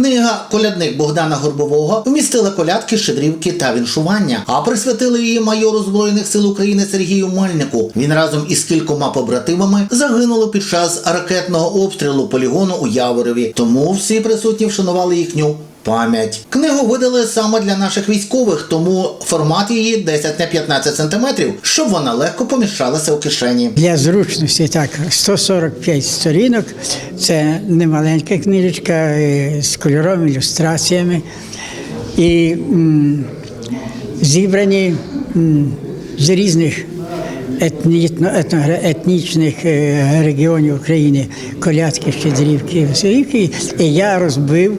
Книга Колядник Богдана Горбового вмістила колядки, шедрівки та віншування, а присвятили її майору Збройних сил України Сергію Мельнику. Він разом із кількома побратимами загинуло під час ракетного обстрілу полігону у Яворові. Тому всі присутні вшанували їхню. Пам'ять книгу видали саме для наших військових, тому формат її 10 на 15 сантиметрів, щоб вона легко поміщалася у кишені. Для зручності так, 145 сторінок. Це немаленька книжечка е, з кольоровими ілюстраціями. І м, зібрані м, з різних етнітно, етно- етнічних е, регіонів України колядки, щедрівки. І я розбив.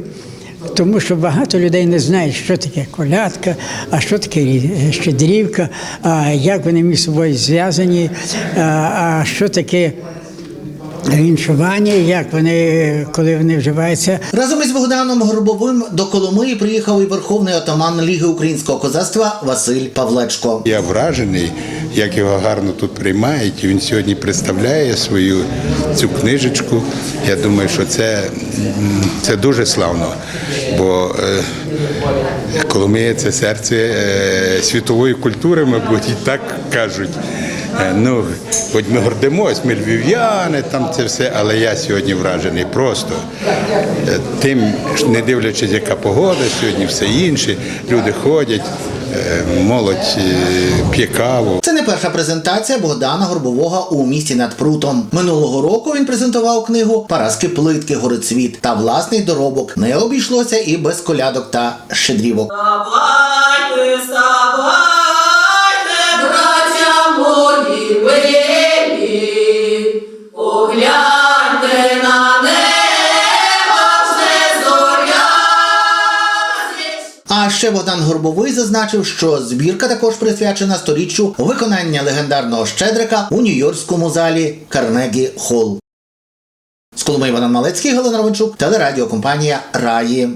Тому що багато людей не знають, що таке колядка, а що таке щедрівка, а як вони між собою зв'язані, а, що таке віншування, як вони, коли вони вживаються. Разом із Богданом Горбовим до Коломиї приїхав і верховний отаман Ліги українського козацтва Василь Павлечко. Я вражений, як його гарно тут приймають. І Він сьогодні представляє свою цю книжечку. Я думаю, що це, це дуже славно, бо е, Коломия це серце е, світової культури, мабуть, і так кажуть. Е, Ну, хоч ми гордимось, ми львів'яни, там це все, але я сьогодні вражений просто е, тим, не дивлячись, яка погода сьогодні, все інше, люди ходять, молодь е, п'є каву. Це не перша презентація Богдана Горбового у місті над Прутом. Минулого року він презентував книгу Параски плитки горицвіт та власний доробок. Не обійшлося і без колядок та щедрівок. Браття мої милі, погляньте А ще Богдан Горбовий зазначив, що збірка також присвячена сторіччю виконання легендарного щедрика у Нью-Йоркському залі Карнегі Холл. З Коломиї Іван Малецький, Галина Ровенчук, телерадіокомпанія Раї.